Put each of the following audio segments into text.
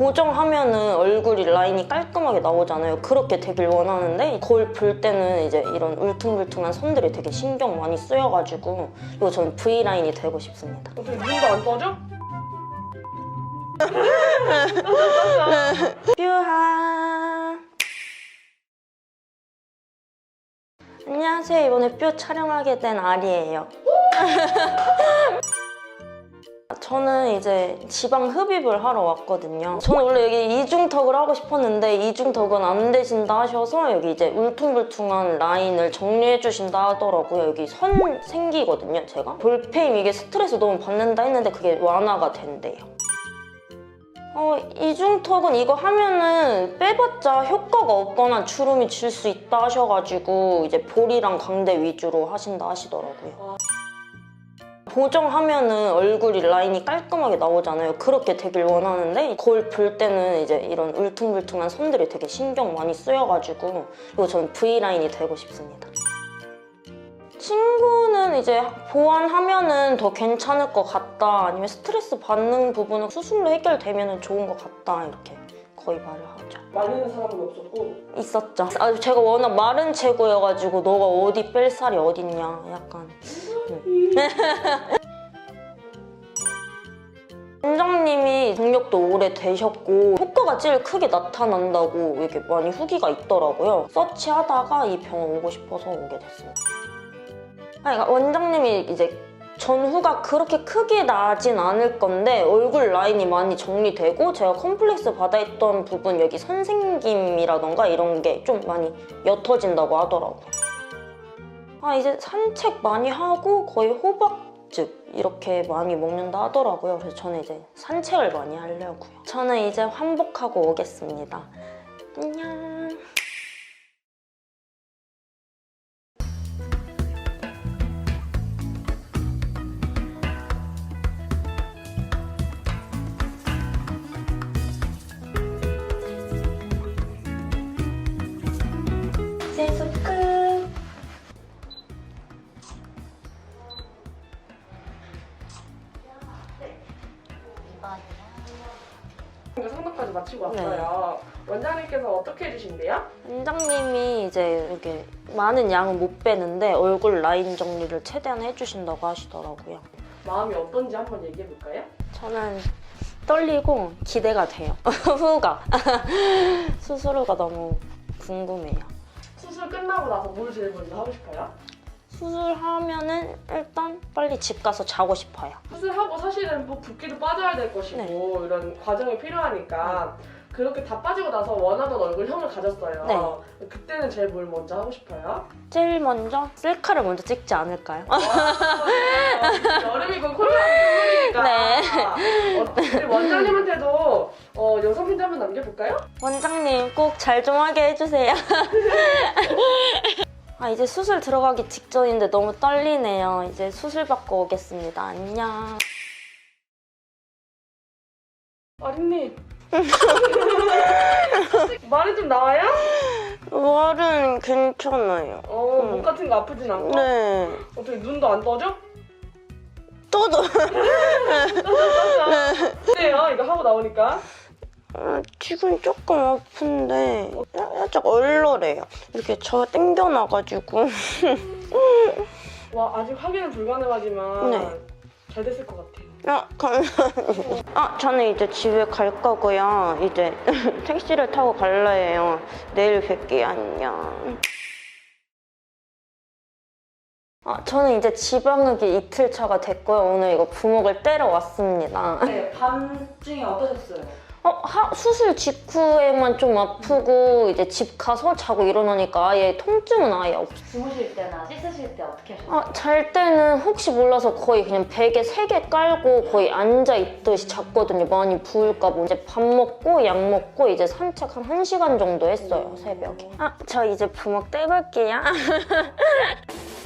보정하면은 얼굴이 라인이 깔끔하게 나오잖아요. 그렇게 되길 원하는데 거울 볼 때는 이제 이런 울퉁불퉁한 선들이 되게 신경 많이 쓰여가지고 이거 저는 V 라인이 되고 싶습니다. 어떻게 눈도 안 떠져? 뾰하. 안녕하세요. 이번에 뾰 촬영하게 된 아리예요. 저는 이제 지방 흡입을 하러 왔거든요. 저는 원래 여기 이중턱을 하고 싶었는데 이중턱은 안 되신다 하셔서 여기 이제 울퉁불퉁한 라인을 정리해 주신다 하더라고요. 여기 선 생기거든요, 제가. 볼페임 이게 스트레스 너무 받는다 했는데 그게 완화가 된대요. 어, 이중턱은 이거 하면은 빼봤자 효과가 없거나 주름이 질 수 있다 하셔가지고 이제 볼이랑 광대 위주로 하신다 하시더라고요. 보정하면은 얼굴이 라인이 깔끔하게 나오잖아요. 그렇게 되길 원하는데 거울 볼 때는 이제 이런 울퉁불퉁한 선들이 되게 신경 많이 쓰여가지고 이거 저는 V 라인이 되고 싶습니다. 친구는 이제 보완하면은 더 괜찮을 것 같다 아니면 스트레스 받는 부분은 수술로 해결되면 좋은 것 같다 이렇게 거의 말을 하 죠. 말리는 사람은 없었고 있었죠. 아, 제가 워낙 마른 체구여가지고 너가 어디 뺄 살이 어딨냐 약간 원장님이 경력도 오래 되셨고 효과가 제일 크게 나타난다고 이렇게 많이 후기가 있더라고요. 서치하다가 이 병원 오고 싶어서 오게 됐어요. 아니, 그러니까 원장님이 이제 전후가 그렇게 크게 나진 않을 건데 얼굴 라인이 많이 정리되고 제가 컴플렉스 받아있던 부분 여기 선생김이라던가 이런 게 좀 많이 옅어진다고 하더라고요. 아 이제 산책 많이 하고 거의 호박즙 이렇게 많이 먹는다 하더라고요. 그래서 저는 이제 산책을 많이 하려고요. 저는 이제 환복하고 오겠습니다. 안녕. 그러니까 상담까지 마치고 왔어요. 원장님께서 어떻게 해주신대요? 원장님이 이제 이렇게 많은 양은 못 빼는데 얼굴 라인 정리를 최대한 해주신다고 하시더라고요. 마음이 어떤지 한번 얘기해 볼까요? 저는 떨리고 기대가 돼요. 후가 수술 후가 너무 궁금해요. 수술 끝나고 나서 뭘 제일 먼저 하고 싶어요? 수술하면은 일단 빨리 집 가서 자고 싶어요. 수술하고 사실은 뭐 붓기도 빠져야 될 것이고 이런 과정이 필요하니까 그렇게 다 빠지고 나서 원하던 얼굴형을 가졌어요. 그때는 제일 뭘 먼저 하고 싶어요? 제일 먼저 셀카를 먼저 찍지 않을까요? 여름이고 콜라니까 네. 어, 원장님한테도 어, 영상 편지 한번 남겨볼까요? 원장님 꼭 잘 좀 하게 해주세요. 아 이제 수술 들어가기 직전인데 너무 떨리네요. 이제 수술 받고 오겠습니다. 안녕. 아린님 말이 좀 나와요? 말은 괜찮아요. 어, 목 같은 거 아프진 않고? 네. 어떻게 눈도 안 떠져? 또도 어때요? 이거 하고 나오니까? 아, 지금 조금 아픈데 살짝 얼얼해요. 이렇게 저 땡겨놔가지고 와 아직 확인은 불가능하지만 네. 잘 됐을 것 같아요. 아 감사합니다. 아 저는 이제 집에 갈 거고요. 이제 택시를 타고 갈라 해요. 내일 뵐게요. 안녕. 아, 저는 이제 지방흡입 이틀 차가 됐고요. 오늘 이거 부목을 때려 왔습니다. 네, 밤중에 어떠셨어요? 어, 하- 수술 직후에만 좀 아프고 이제 집 가서 자고 일어나니까 아예 통증은 아예 없어요. 주무실 때나 씻으실 때 어떻게 하셨어요? 아, 잘 때는 혹시 몰라서 거의 그냥 베개 세 개 깔고 거의 앉아 있듯이 잤거든요. 많이 부을까 봐. 이제 밥 먹고 약 먹고 이제 산책 한 1시간 정도 했어요, 새벽에. 아, 저 이제 부먹 떼볼게요.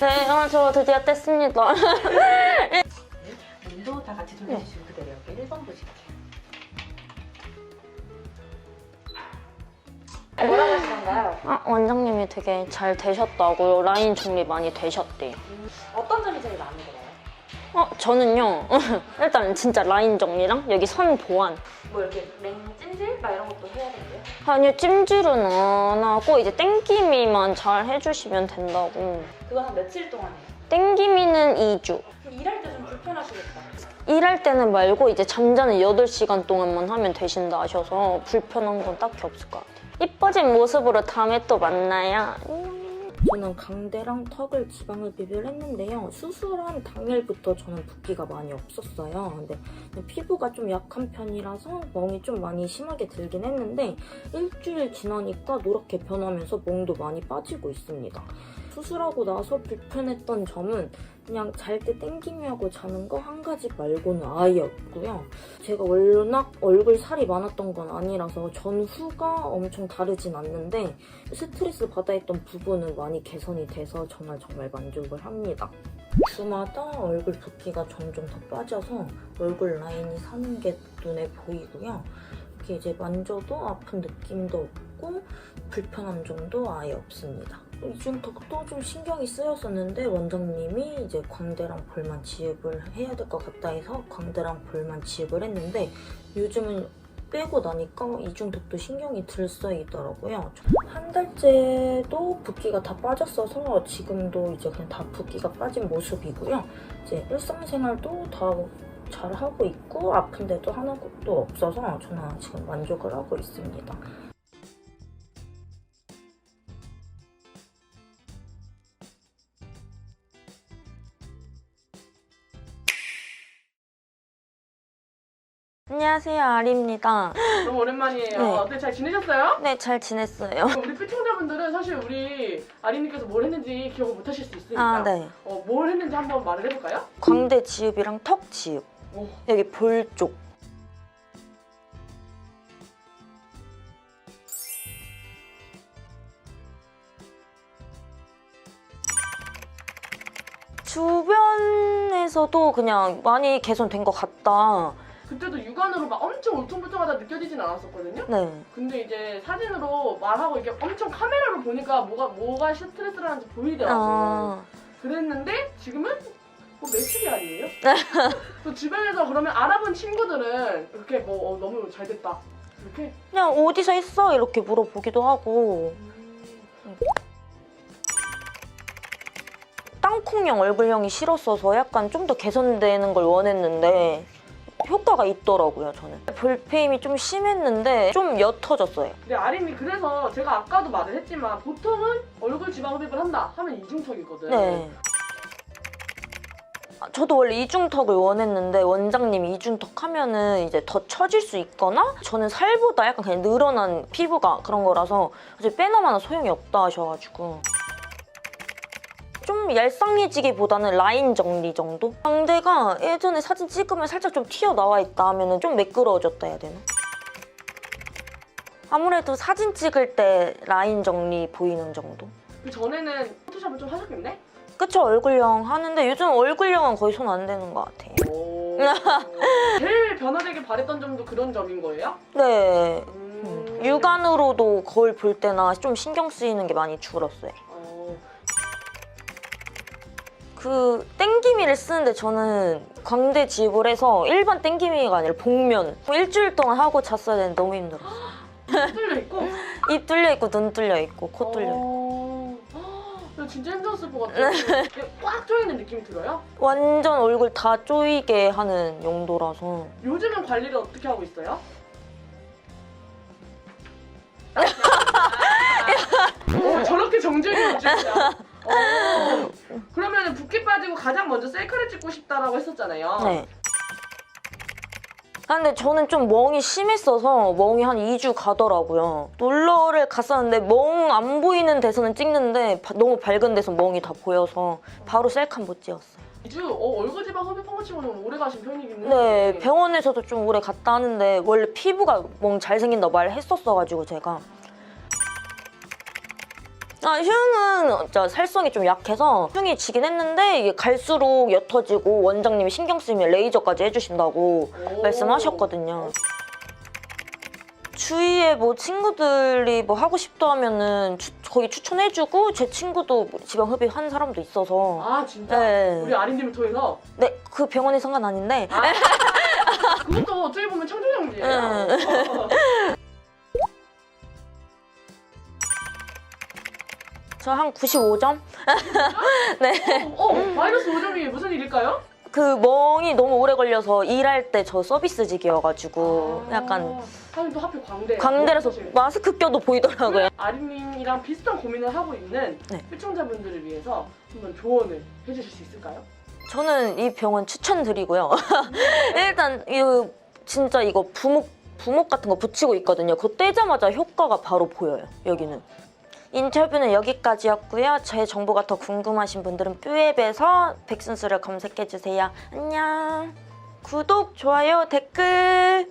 네, 아, 저 드디어 뗐습니다. 눈도 다 같이 돌려주시고 그대로 여기 1번 보실게요. 뭐라고 하시던가요? 아, 원장님이 되게 잘 되셨다고요. 라인 정리 많이 되셨대요. 어떤 점이 제일 마음에 들어요? 어, 저는요. 일단 진짜 라인 정리랑 여기 선 보완. 뭐 이렇게 맹 찜질 막 이런 것도 해야 되고요. 아니요, 찜질은 안 하고 이제 땡기미만 잘 해주시면 된다고. 그거 한 며칠 동안 해요. 땡기미는 2주. 그럼 일할 때 좀 불편하시겠다. 일할 때는 말고 이제 잠자는 8시간 동안만 하면 되신다 하셔서 불편한 건 딱히 없을 것 같아요. 이뻐진 모습으로 다음에 또 만나요. 저는 강대랑 턱을 지방을 비비를 했는데요. 수술한 당일부터 저는 붓기가 많이 없었어요. 근데 피부가 좀 약한 편이라서 멍이 좀 많이 심하게 들긴 했는데 일주일 지나니까 노랗게 변하면서 멍도 많이 빠지고 있습니다. 수술하고 나서 불편했던 점은 그냥 잘 때 땡기미하고 자는 거 한 가지 말고는 아예 없고요. 제가 워낙 얼굴 살이 많았던 건 아니라서 전후가 엄청 다르진 않는데 스트레스 받아 있던 부분은 많이 개선이 돼서 정말 정말 만족을 합니다. 주마다 얼굴 붓기가 점점 더 빠져서 얼굴 라인이 사는 게 눈에 보이고요. 이렇게 이제 만져도 아픈 느낌도 없고 불편함 정도 아예 없습니다. 이중턱도 좀 신경이 쓰였었는데 원장님이 이제 광대랑 볼만 지읍을 해야 될 것 같다 해서 광대랑 볼만 지읍을 했는데 요즘은 빼고 나니까 이중턱도 신경이 들써있더라고요. 한 달째도 붓기가 다 빠졌어서 지금도 이제 그냥 다 붓기가 빠진 모습이고요. 이제 일상생활도 다 잘 하고 있고 아픈 데도 하나도 없어서 저는 지금 만족을 하고 있습니다. 안녕하세요, 아리입니다. 너무 오랜만이에요. 네. 어때 잘 지내셨어요? 네, 잘 지냈어요. 우리 시청자분들은 사실 우리 아린님께서 뭘 했는지 기억을 못 하실 수 있으니까 아, 네. 어, 뭘 했는지 한번 말을 해볼까요? 광대 지읍이랑 턱 지읍. 오. 여기 볼 쪽. 주변에서도 그냥 많이 개선된 것 같다. 그때도 육안으로 막 엄청 울퉁불퉁하다 느껴지진 않았었거든요. 네. 근데 이제 사진으로 말하고 이게 엄청 카메라로 보니까 뭐가 뭐가 스트레스를 하는지 보이더라고요. 아, 그랬는데 지금은 뭐 며칠이 아니에요? 또 주변에서 그러면 알아본 친구들은 이렇게 뭐 어, 너무 잘 됐다 이렇게 그냥 어디서 했어? 이렇게 물어보기도 하고. 땅콩형 얼굴형이 싫었어서 약간 좀 더 개선되는 걸 원했는데 효과가 있더라고요, 저는. 볼페임이 좀 심했는데 좀 옅어졌어요. 근데 아린이 그래서 제가 아까도 말을 했지만 보통은 얼굴 지방 흡입을 한다 하면 이중턱이거든. 네. 아, 저도 원래 이중턱을 원했는데 원장님이 이중턱 하면은 이제 더 처질 수 있거나 저는 살보다 약간 그냥 늘어난 피부가 그런 거라서 이제 빼놓으면 소용이 없다 하셔가지고 좀 얄쌍해지기보다는 라인 정리 정도? 광대가 예전에 사진 찍으면 살짝 좀 튀어나와 있다 하면은 좀 매끄러워졌다 해야 되나? 아무래도 사진 찍을 때 라인 정리 보이는 정도? 그 전에는 포토샵을 좀 하셨겠네? 그쵸 얼굴형 하는데 요즘 얼굴형은 거의 손 안 대는 것 같아요. 오. 제일 변화되길 바랬던 점도 그런 점인 거예요? 네. 음. 육안으로도 거울 볼 때나 좀 신경 쓰이는 게 많이 줄었어요. 어. 그 땡기미를 쓰는데 저는 광대 지입을 해서 일반 땡기미가 아니라 복면 일주일 동안 하고 잤어야 되는데 너무 힘들어. 뚫려 있고. 입 뚫려 있고 눈 뚫려 있고 코 뚫려 있고 어. 헉, 진짜 힘들었을 것 같아요. 이게 꽉 조이는 느낌이 들어요? 완전 얼굴 다 조이게 하는 용도라서 요즘은 관리를 어떻게 하고 있어요? 어, 저렇게 정적이 없지구나. 어, 그러면 붓기 빠지고 가장 먼저 셀카를 찍고 싶다라고 했었잖아요. 네. 아, 근데 저는 좀 멍이 심했어서 멍이 한 2주 가더라고요. 놀러를 갔었는데 멍 안 보이는 데서는 찍는데 바- 너무 밝은 데서 멍이 다 보여서 바로 셀카 못 찍었어요. 2주 어, 얼굴 지방 흡입 한 것 치고는 오래 가신 편이긴 해요. 네, 병원에서도 좀 오래 갔다 하는데 원래 피부가 멍 잘생긴다 말했었어가지고 제가 아, 흉은 진짜 살성이 좀 약해서 흉이 지긴 했는데 이게 갈수록 옅어지고 원장님이 신경 쓰이면 레이저까지 해주신다고 오. 말씀하셨거든요. 주위에 뭐 친구들이 뭐 하고 싶다 하면은 추- 거의 추천해주고 제 친구도 뭐 지방 흡입 한 사람도 있어서 아 진짜? 네. 우리 아린님을 통해서 네, 그 병원이 상관 아닌데 그것도 어떻게 보면 창조경제예요. 응. 저 한 95점? 어, 어, 마이너스 5점이 무슨 일일까요? 그 멍이 너무 오래 걸려서 일할 때 저 서비스직이어가지고 약간 하긴 또 하필 광대. 광대라서 사실. 마스크 껴도 보이더라고요. 아린님이랑 비슷한 고민을 하고 있는 네. 시청자분들을 위해서 한번 조언을 해주실 수 있을까요? 저는 이 병원 추천드리고요. 일단 이 진짜 이거 부목 부목 같은 거 붙이고 있거든요. 그거 떼자마자 효과가 바로 보여요. 여기는. 인터뷰는 여기까지였고요. 제 정보가 더 궁금하신 분들은 뷰앱에서 백순수를 검색해 주세요. 안녕. 구독, 좋아요, 댓글.